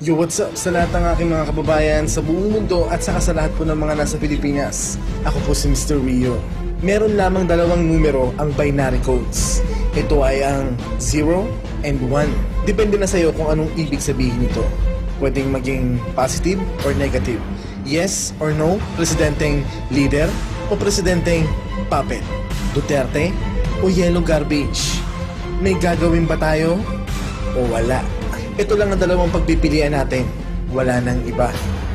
Yo, what's up sa lahat ng aking mga kababayan sa buong mundo at saka sa lahat po ng mga nasa Pilipinas. Ako po si Mr. Rio. Meron lamang dalawang numero ang binary codes. Ito ay ang 0 and 1. Depende na sa'yo kung anong ibig sabihin nito. Pwedeng maging positive or negative. Yes or no, presidenteng leader o presidenteng puppet. Duterte o yellow garbage. May gagawin ba tayo o wala? Ito lang ang dalawang pagpipilian natin. Wala nang iba.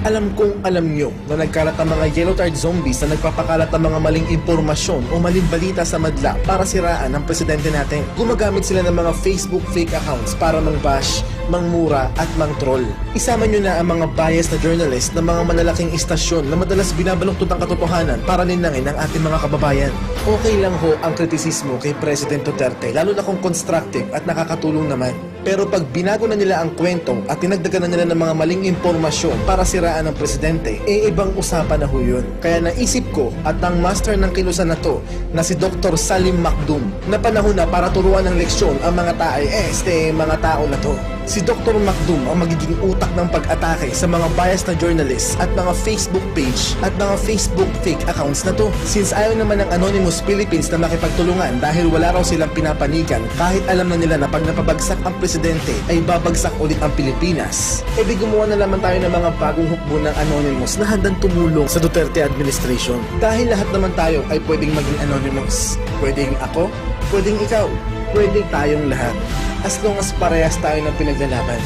Alam kong alam nyo na nagkalat ang mga yellow tard zombies na nagpapakalat ng mga maling impormasyon o maling balita sa madla para siraan ang presidente natin. Gumagamit sila ng mga Facebook fake accounts para mang-bash, mangmura at mang-troll. Isama nyo na ang mga biased na journalist ng mga malalaking istasyon na madalas binabaluktot ang katotohanan para linangin ang ating mga kababayan. Okay lang ho ang kritisismo kay President Duterte lalo na kung constructive at nakakatulong naman. Pero pag binago na nila ang kwento at tinagdagan na nila ng mga maling impormasyon para siraan ang presidente, eh ibang usapan na ho yun. Kaya naisip ko at ang master ng kilusan na to na si Dr. Salim Makdum na panahon na para turuan ng leksyon ang mga taay eh, este mga tao na to. Si Dr. Makdum ang magiging utak ng pag-atake sa mga biased na journalists at mga Facebook page at mga Facebook fake accounts na to. Since ayaw naman ng Anonymous Philippines na makipagtulungan dahil wala raw silang pinapanigan kahit alam na nila na pag napabagsak ang presidente ay babagsak ulit ang Pilipinas. E di gumawa na naman tayo ng mga bagong hukbo ng Anonymous na handang tumulong sa Duterte administration. Dahil lahat naman tayo ay pwedeng maging Anonymous. Pwedeng ako, pwedeng ikaw, pwedeng tayong lahat. As long as parehas tayo ng pinaglalaban.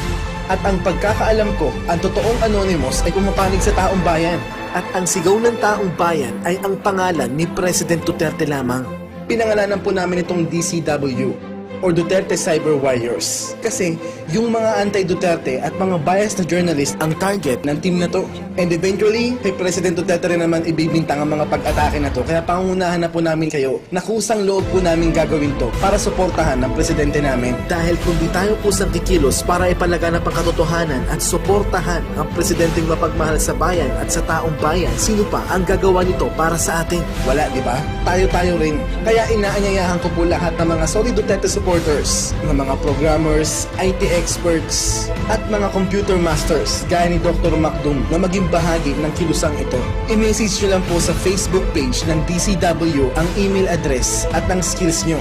At ang pagkakaalam ko, ang totoong Anonymous ay pumapanig sa taong bayan. At ang sigaw ng taong bayan ay ang pangalan ni President Duterte lamang. Pinangalanan po namin itong DCW or Duterte Cyber Warriors. Kasi yung mga anti-Duterte at mga biased na journalist ang target ng team na to. And eventually, kay President Duterte rin naman ibibintang ang mga pag-atake na to. Kaya pangunahan na po namin kayo na kusang loob po namin gagawin to para suportahan ng presidente namin. Dahil kung di tayo kusang kikilos para ipalaganap ang katotohanan at suportahan ang presidenteng mapagmahal sa bayan at sa taong bayan, sino pa ang gagawa nito para sa atin? Wala, di ba? Tayo-tayo rin. Kaya inaanyayahan ko po lahat ng mga Sorry Duterte supporters, ng mga programmers, IT experts, at mga computer masters gaya ni Dr. Macdum na maging bahagi ng kilusang ito. I-message nyo lang po sa Facebook page ng DCW ang email address at ang skills nyo.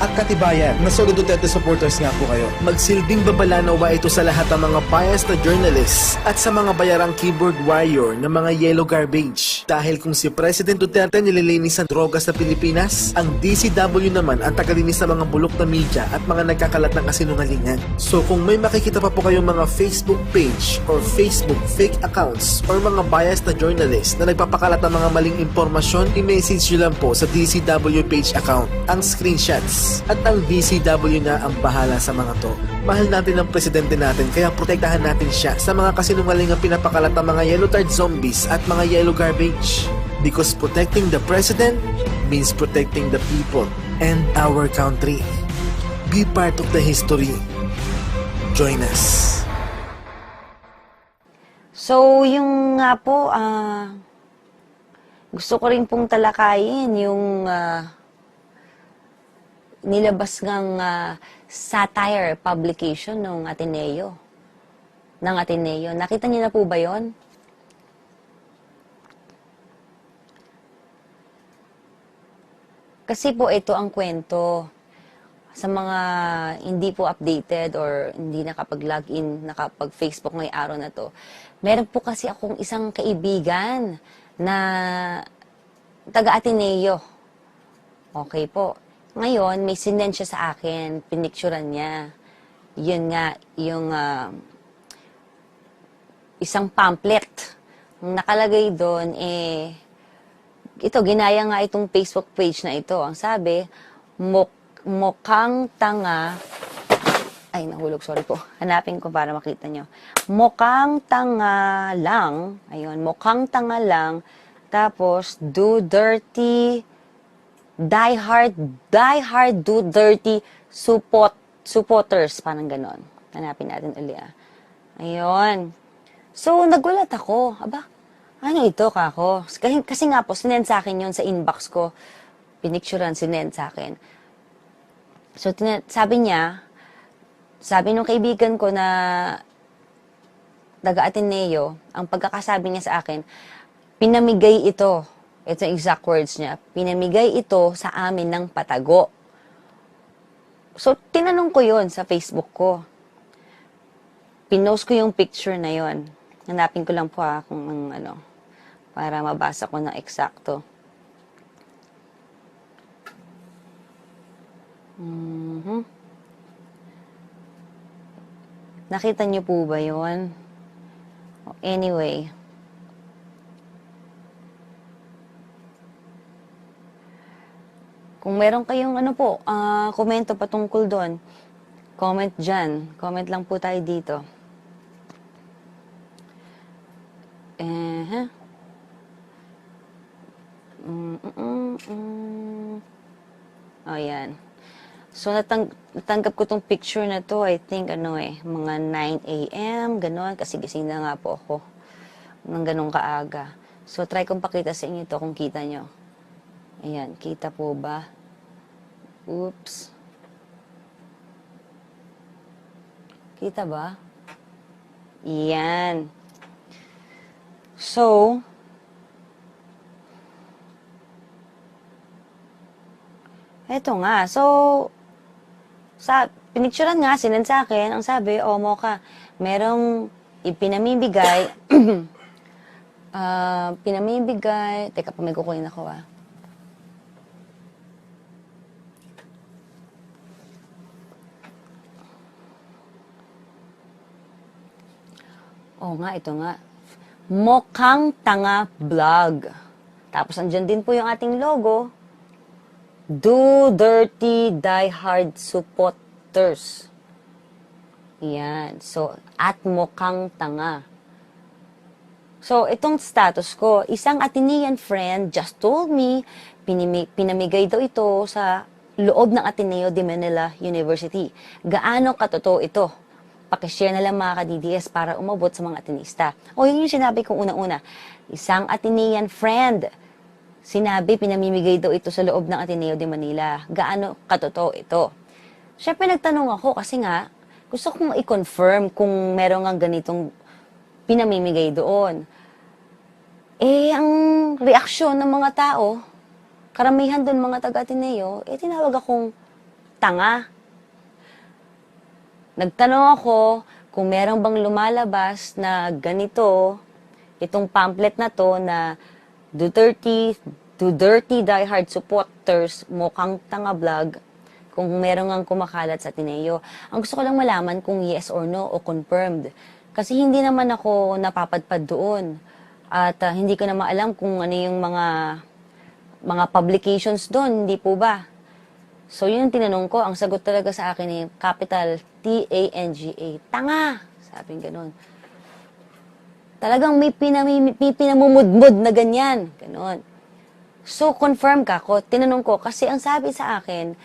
At katibayan Sorry Duterte supporters nga po kayo. Magsilbing babala nawa ito sa lahat ng mga biased na journalists at sa mga bayarang keyboard warrior ng mga yellow garbage. Dahil kung si President Duterte nililinis ang droga sa Pilipinas, ang DCW naman ang tagalinis sa mga bulok na media at mga nagkakalat ng kasinungalingan. So kung may makikita pa po kayong mga Facebook page or Facebook fake accounts or mga biased na journalist na nagpapakalat ng mga maling impormasyon, i-message nyo lang po sa DCW page account ang screenshots at ang DCW na ang bahala sa mga to. Mahal natin ang presidente natin kaya protektahan natin siya sa mga kasinungalingang pinapakalat ng mga yellow tard zombies at mga yellow garbage. Because protecting the president means protecting the people and our country. Be part of the history. Join us. So, yung nga po, ah, gusto ko rin pong talakayin yung ah, nilabas ng ah, satire publication ng Ateneo. Ng Ateneo. Nakita niyo na po ba yon? Kasi po ito ang kwento sa mga hindi po updated or hindi nakapag-login, nakapag-Facebook ngayong araw na to. Meron po kasi akong isang kaibigan na taga-Ateneo. Okay po. Ngayon, may sinend siya sa akin, pinicturean niya. Yun nga, yung ah, isang pamphlet. Ang nakalagay doon, eh, ito, ginaya nga itong Facebook page na ito. Ang sabi, muk mukhang tanga, ay, nahulog, sorry po. Hanapin ko para makita nyo. Mukhang tanga lang, ayun, mukhang tanga lang, tapos, do dirty, die hard, die hard, do dirty, support, supporters, parang ganon. Hanapin natin uli ah. Ayun. So, nagulat ako. Aba, Ano ito, kako? Kasi, kasi nga po, sinend sa akin yun sa inbox ko. Pinicturean, sinend sa akin. So, tina- sabi niya, sabi nung kaibigan ko na taga Ateneo, ang pagkakasabi niya sa akin, pinamigay ito. Ito yung exact words niya. Pinamigay ito sa amin ng patago. So, tinanong ko yon sa Facebook ko. Pinost ko yung picture na yon. Hanapin ko lang po ha, kung ang ano, para mabasa ko ng eksakto. Mhm. Nakita niyo po ba yon? Anyway. Kung meron kayong ano po, ah, komento patungkol doon, comment dyan. Comment lang po tayo dito. So, natang natanggap ko tong picture na to, I think, ano eh, mga 9 a.m., gano'n, kasi gising na nga po ako ng ganong kaaga. So, try kong pakita sa inyo to kung kita nyo. Ayan, kita po ba? Oops. Kita ba? Yan. So, eto nga. So, sa pinicturean nga, sinend sa akin, ang sabi, o mo ka, merong ipinamibigay, ah, pinamibigay, teka pa may kukunin ako ah. Oo nga, ito nga. Mokhang Tanga Vlog. Tapos andyan din po yung ating logo. Do Dirty Die Hard Supporters. Yan. So, at mukhang tanga. So, itong status ko, isang Atenean friend just told me, pinimi, pinamigay daw ito sa loob ng Ateneo de Manila University. Gaano katotoo ito? Pakishare na lang mga ka-DDS para umabot sa mga Atenista. O yun yung sinabi kong una-una. Isang Atenean friend, sinabi pinamimigay daw ito sa loob ng Ateneo de Manila. Gaano katotoo ito? Siyempre nagtanong ako kasi nga, gusto kong i-confirm kung meron nga ganitong pinamimigay doon. Eh, ang reaksyon ng mga tao, karamihan doon mga taga-Ateneo, eh tinawag akong tanga. Nagtanong ako kung meron bang lumalabas na ganito, itong pamphlet na to na Duterte, Duterte diehard supporters, mukhang tanga vlog, kung meron ngang kumakalat sa Ateneo. Ang gusto ko lang malaman kung yes or no o confirmed. Kasi hindi naman ako napapadpad doon. At ah, hindi ko naman alam kung ano yung mga mga publications doon, hindi po ba? So, yun yung tinanong ko. Ang sagot talaga sa akin ay capital T-A-N-G-A. Tanga! Sabi ganun. Talagang may, pinami, may pinamumudmud na ganyan. Ganon. So, confirm ka ko. Tinanong ko, kasi ang sabi sa akin,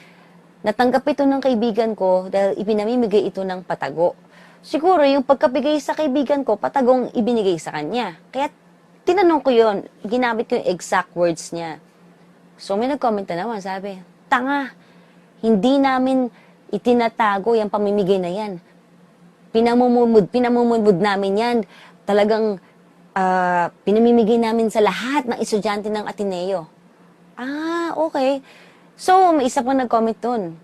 natanggap ito ng kaibigan ko dahil ipinamimigay ito ng patago. Siguro, yung pagkabigay sa kaibigan ko, patagong ibinigay sa kanya. Kaya, tinanong ko yon ginamit ko yung exact words niya. So, may nag-comment na naman, sabi, tanga, hindi namin itinatago yung pamimigay na yan. Pinamumumud, pinamumumud namin yan. Talagang ah, pinamimigay namin sa lahat ng estudyante ng Ateneo. Ah, okay. So, may isa pang nag-comment dun.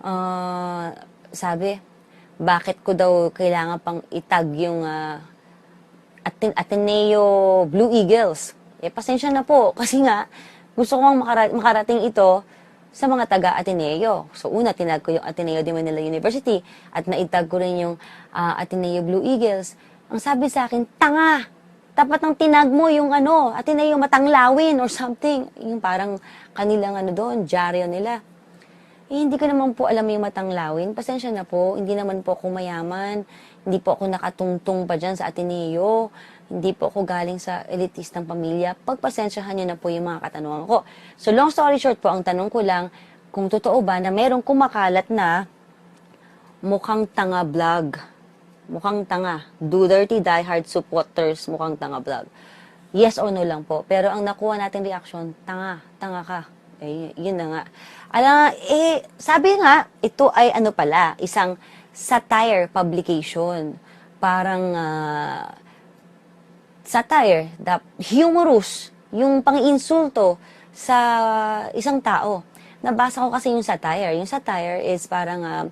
Ah, sabi, bakit ko daw kailangan pang itag yung ah, Aten- Ateneo Blue Eagles. Eh, pasensya na po. Kasi nga, gusto kong makara- makarating ito sa mga taga-Ateneo. So, una, tinag ko yung Ateneo de Manila University at naitag ko rin yung ah, Ateneo Blue Eagles. Ang sabi sa akin, tanga! Dapat nang tinag mo yung ano, Ateneo Matanglawin or something. Yung parang kanilang ano doon, dyaryo nila. Eh, hindi ko naman po alam yung matanglawin. Pasensya na po, hindi naman po ako mayaman. Hindi po ako nakatungtong pa dyan sa Ateneo. Hindi po ako galing sa elitistang pamilya. Pagpasensyahan niyo na po yung mga katanungan ko. So, long story short po, ang tanong ko lang, kung totoo ba na merong kumakalat na mukhang tanga vlog. Mukhang tanga. Do dirty diehard supporters, mukhang tanga vlog. yes or no lang po. Pero ang nakuha natin reaction, tanga, tanga ka. Eh, yun na nga. Alam, eh, sabi nga, ito ay ano pala, isang satire publication. Parang, ah, satire, the humorous, yung pang-insulto sa isang tao. Nabasa ko kasi yung satire. Yung satire is parang um,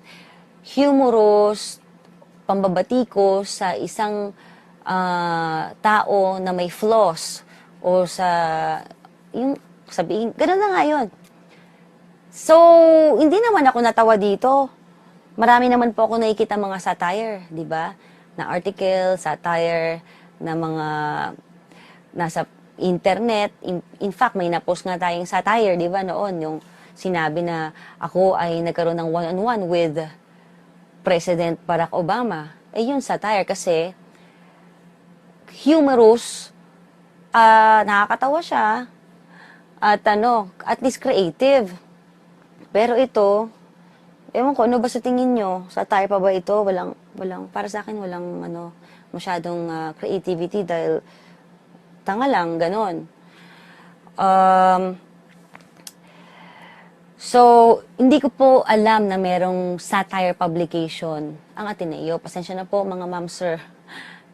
humorous, pambabatiko sa isang ah, tao na may flaws o sa yung sabihin, ganun na nga yun. So, hindi naman ako natawa dito. Marami naman po ako nakikita mga satire, di ba? Na article, satire, na mga nasa internet. In, in fact, may napost nga tayong satire, di ba, noon, yung sinabi na ako ay nagkaroon ng one-on-one with President Barack Obama. Eh, yun satire kasi humorous, ah nakakatawa siya, at ano, at least creative. Pero ito, ewan ko, ano ba sa tingin nyo? Satire pa ba ito? Walang, walang, para sa akin, walang, ano, masyadong ah, creativity dahil tanga lang, ganon. Um, so, hindi ko po alam na merong satire publication ang Ateneo. Pasensya na po, mga ma'am, sir.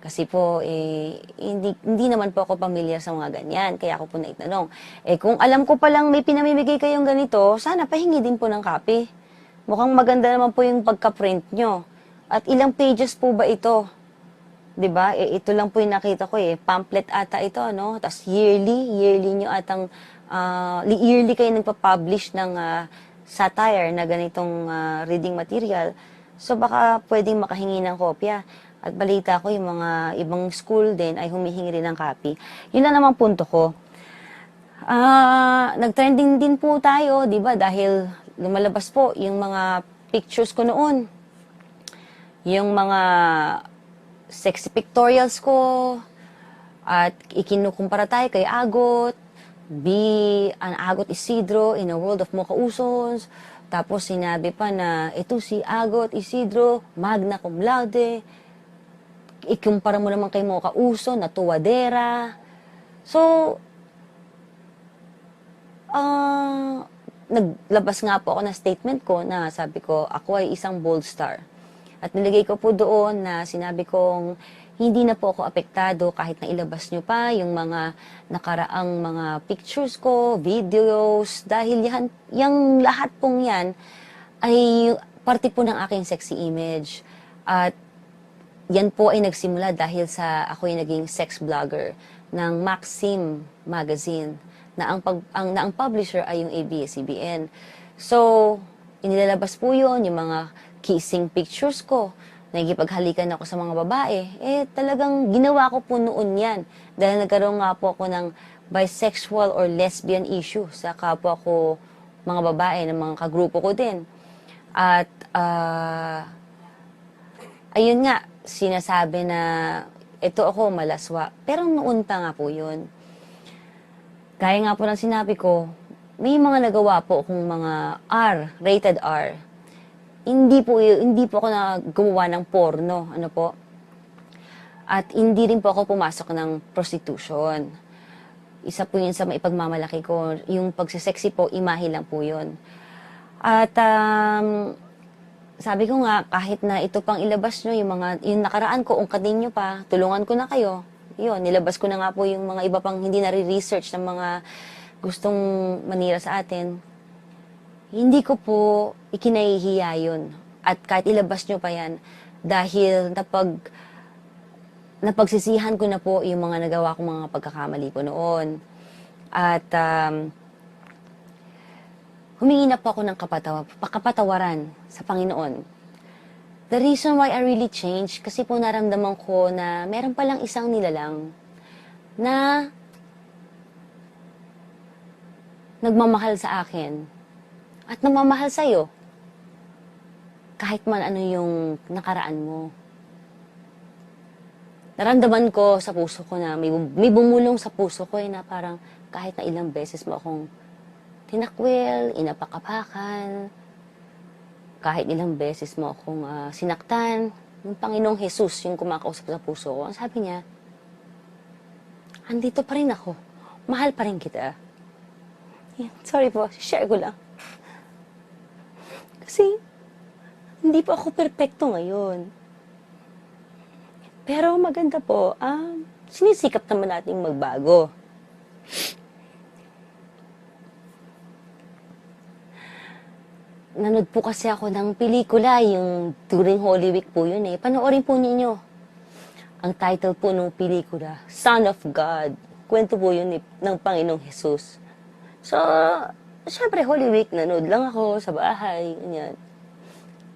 Kasi po, eh, hindi, hindi naman po ako pamilyar sa mga ganyan. Kaya ako po naitanong. Eh, kung alam ko palang may pinamimigay kayong ganito, sana pahingi din po ng copy. Mukhang maganda naman po yung pagka-print nyo. At ilang pages po ba ito? 'di ba? Eh, ito lang po yung nakita ko eh. Pamphlet ata ito, no? Tapos yearly, yearly nyo atang li- yearly kayo nagpa-publish ng ah, satire na ganitong ah, reading material. So baka pwedeng makahingi ng kopya. At balita ko yung mga ibang school din ay humihingi rin ng copy. Yun lang naman punto ko. Ah, nag-trending din po tayo, 'di ba? Dahil lumalabas po yung mga pictures ko noon. Yung mga sexy pictorials ko at ikinukumpara tayo kay Agot, be an Agot Isidro in a world of Mocha Usons. Tapos sinabi pa na ito si Agot Isidro, magna cum laude. Ikumpara mo naman kay Mocha Uson na tuwadera. So, ah, naglabas nga po ako ng statement ko na sabi ko, ako ay isang bold star. At nilagay ko po doon na sinabi kong hindi na po ako apektado kahit na ilabas nyo pa yung mga nakaraang mga pictures ko, videos, dahil yan, yung lahat pong yan ay parte po ng aking sexy image. At yan po ay nagsimula dahil sa ako yung naging sex blogger ng Maxim magazine na ang pag ang na ang publisher ay yung ABS-CBN. So, inilalabas po 'yon yung mga kissing pictures ko. Nagipaghalikan ako sa mga babae. Eh, talagang ginawa ko po noon yan. Dahil nagkaroon nga po ako ng bisexual or lesbian issue sa kapwa ko mga babae, ng mga kagrupo ko din. At, ah, ayun nga, sinasabi na ito ako malaswa. Pero noon pa nga po yun. Gaya nga po ng sinabi ko, may mga nagawa po akong mga R, rated R. Hindi po, hindi po ako na ng porno, ano po. At hindi rin po ako pumasok ng prostitution. Isa po yun sa maipagmamalaki ko. Yung pagsisexy po, imahe lang po yun. At um, sabi ko nga, kahit na ito pang ilabas nyo, yung mga, yung nakaraan ko, ungkatin nyo pa, tulungan ko na kayo. Yun, nilabas ko na nga po yung mga iba pang hindi na-research ng mga gustong manira sa atin. Hindi ko po ikinahihiya yun. At kahit ilabas nyo pa yan, dahil napag, napagsisihan ko na po yung mga nagawa kong mga pagkakamali po noon. At um, humingi na po ako ng kapatawa, pakapatawaran sa Panginoon. The reason why I really changed, kasi po naramdaman ko na meron palang isang nilalang na nagmamahal sa akin at namamahal sa'yo. Kahit man ano yung nakaraan mo. Naramdaman ko sa puso ko na may, may bumulong sa puso ko eh, na parang kahit na ilang beses mo akong tinakwil, inapakapakan, kahit ilang beses mo akong ah, sinaktan, yung Panginoong Jesus yung kumakausap sa puso ko, ang sabi niya, andito pa rin ako. Mahal pa rin kita. Sorry po, share ko lang. Kasi, hindi po ako perpekto ngayon. Pero maganda po, ah, sinisikap naman natin magbago. Nanood po kasi ako ng pelikula, yung during Holy Week po yun eh. Panoorin po ninyo. Ang title po ng pelikula, Son of God. Kwento po yun ni- ng Panginoong Jesus. So, syempre Holy Week, nanood lang ako sa bahay, ganyan.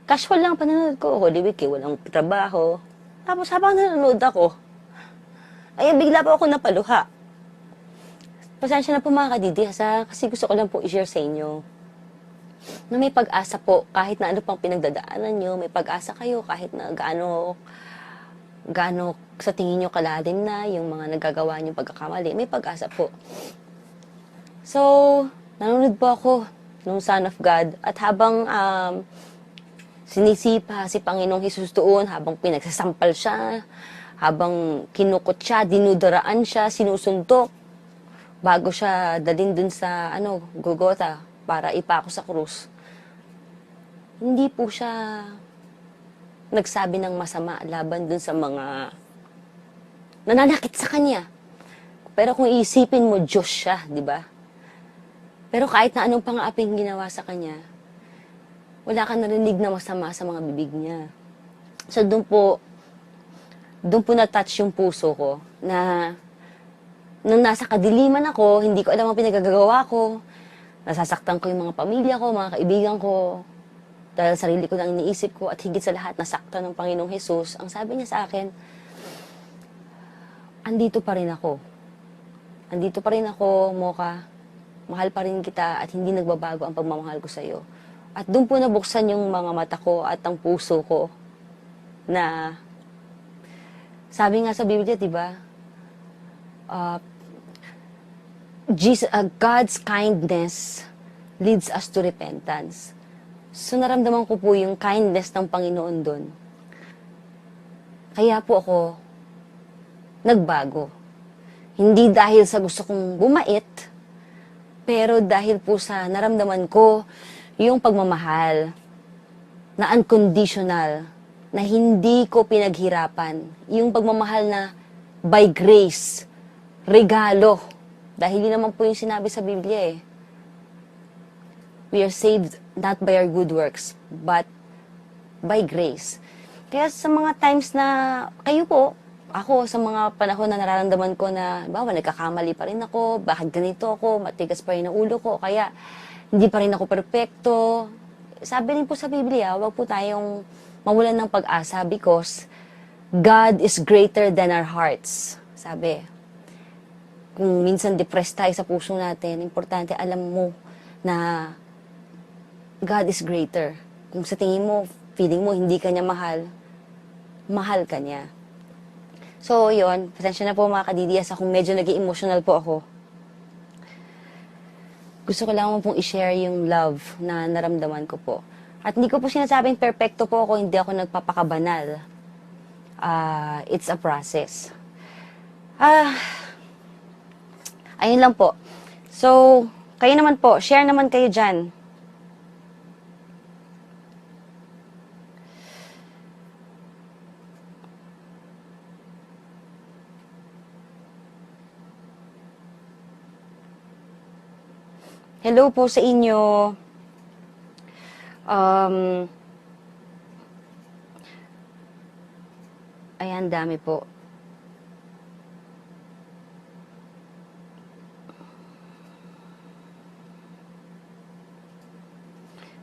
Casual lang panonood ko, Holy Week eh, walang trabaho. Tapos habang nanonood ako, ay bigla po ako napaluha. Pasensya na po mga kadidihas ha, kasi gusto ko lang po i-share sa inyo na may pag-asa po kahit na ano pang pinagdadaanan nyo, may pag-asa kayo kahit na gaano gaano sa tingin nyo kalalim na yung mga nagagawa nyo pagkakamali, may pag-asa po. So, nanonood po ako nung Son of God at habang um, sinisipa si Panginoong Jesus doon, habang pinagsasampal siya, habang kinukot siya, dinudaraan siya, sinusuntok, bago siya dalhin dun sa ano, Gogota para ipako sa krus. Hindi po siya nagsabi ng masama laban dun sa mga nananakit sa kanya. Pero kung iisipin mo, Diyos siya, di ba? Pero kahit na anong pangaaping ginawa sa kanya, wala ka narinig na masama sa mga bibig niya. So doon po, doon po na-touch yung puso ko na nung nasa kadiliman ako, hindi ko alam ang pinagagagawa ko. Nasasaktan ko yung mga pamilya ko, mga kaibigan ko. Dahil sarili ko lang iniisip ko at higit sa lahat nasaktan ng Panginoong Jesus. Ang sabi niya sa akin, andito pa rin ako. Andito pa rin ako, Moka. Mahal pa rin kita at hindi nagbabago ang pagmamahal ko sa iyo. At doon po nabuksan yung mga mata ko at ang puso ko na sabi nga sa Biblia, di ba? Uh, Jesus, uh, God's kindness leads us to repentance. So naramdaman ko po yung kindness ng Panginoon doon. Kaya po ako nagbago. Hindi dahil sa gusto kong bumait, pero dahil po sa naramdaman ko yung pagmamahal na unconditional, na hindi ko pinaghirapan. Yung pagmamahal na by grace, regalo. Dahil yun naman po yung sinabi sa Biblia eh. We are saved not by our good works, but by grace. Kaya sa mga times na kayo po, ako sa mga panahon na nararamdaman ko na, bawa, nagkakamali pa rin ako, bakit ganito ako, matigas pa rin ang ulo ko, kaya hindi pa rin ako perpekto. Sabi rin po sa Biblia, wag po tayong mawalan ng pag-asa because God is greater than our hearts. Sabi, kung minsan depressed tayo sa puso natin, importante alam mo na God is greater. Kung sa tingin mo, feeling mo hindi ka niya mahal, mahal ka niya. So, yon Pasensya na po mga kadidiyas kung medyo nag emotional po ako. Gusto ko lang pong i-share yung love na naramdaman ko po. At hindi ko po sinasabing perfecto po ako, hindi ako nagpapakabanal. Ah, it's a process. Ah, ayun lang po. So, kayo naman po, share naman kayo dyan. Hello po sa inyo. Um, ayan, dami po.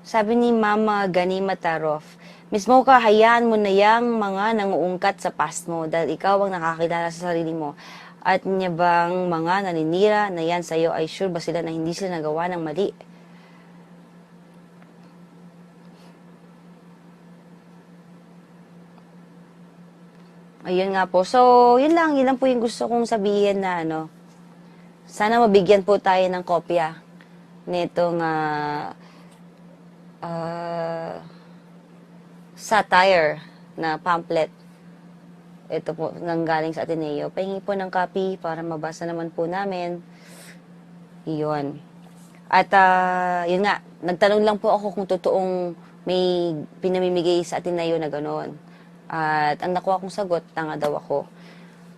Sabi ni Mama Ganima Tarof, Mismo ka, hayaan mo na yang mga nanguungkat sa past mo dahil ikaw ang nakakilala sa sarili mo. At niya bang mga naninira na yan sa'yo ay sure ba sila na hindi sila nagawa ng mali? Ayun nga po. So, yun lang. Yun lang po yung gusto kong sabihin na ano. Sana mabigyan po tayo ng kopya nitong uh, uh, satire na pamphlet ito po, nanggaling sa Ateneo. Pahingi po ng copy para mabasa naman po namin. Yun. At ah, yun nga, nagtanong lang po ako kung totoong may pinamimigay sa Ateneo na gano'n. At ang nakuha kong sagot, tanga daw ako.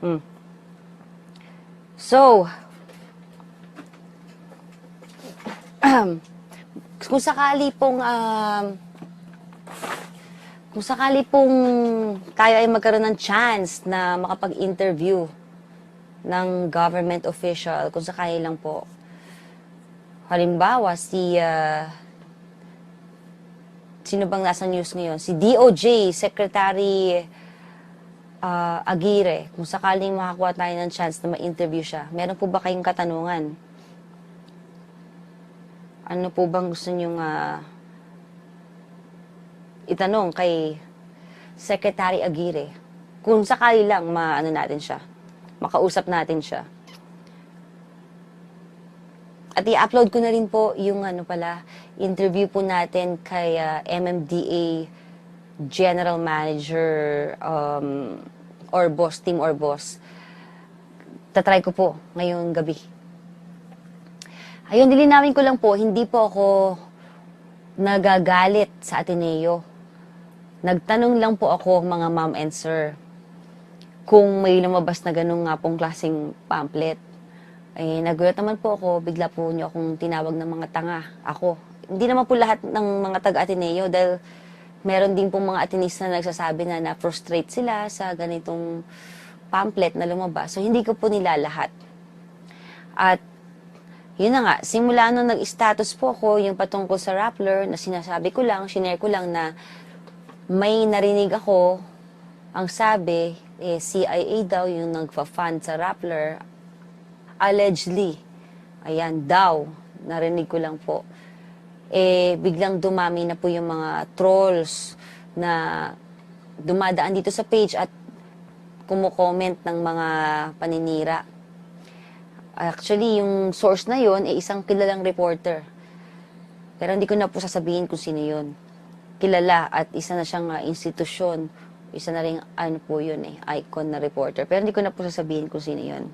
Hmm. So, kung sakali pong um, kung sakali pong tayo ay magkaroon ng chance na makapag-interview ng government official, kung sakali lang po, halimbawa si, ah, sino bang nasa news ngayon? Si DOJ, Secretary ah, Aguirre, kung sakaling makakuha tayo ng chance na ma-interview siya, meron po ba kayong katanungan? Ano po bang gusto niyong ah, itanong kay Secretary Aguirre? Kung sakali lang maano natin siya, makausap natin siya. At i-upload ko na rin po yung ano pala, interview po natin kay ah, MMDA General Manager um, or boss, team or boss. Tatry ko po ngayong gabi. Ayun, dilinawin ko lang po, hindi po ako nagagalit sa Ateneo. Nagtanong lang po ako, mga ma'am and sir, kung may lumabas na ganun nga pong klaseng pamphlet. Eh, nagulat naman po ako, bigla po niyo akong tinawag ng mga tanga. Ako. Hindi naman po lahat ng mga taga-Ateneo dahil meron din po mga Atenista na nagsasabi na na-frustrate sila sa ganitong pamphlet na lumabas. So, hindi ko po nila lahat. At yun na nga, simula nung nag-status po ako, yung patungkol sa Rappler, na sinasabi ko lang, shinare ko lang na may narinig ako, ang sabi, eh, CIA daw yung nagfa-fund sa Rappler, allegedly, ayan, daw, narinig ko lang po, eh, biglang dumami na po yung mga trolls na dumadaan dito sa page at kumukomment ng mga paninira. Actually, yung source na yon ay isang kilalang reporter. Pero hindi ko na po sasabihin kung sino yun. Kilala at isa na siyang ah, institusyon. Isa na rin, ano po yun eh, icon na reporter. Pero hindi ko na po sasabihin kung sino yun.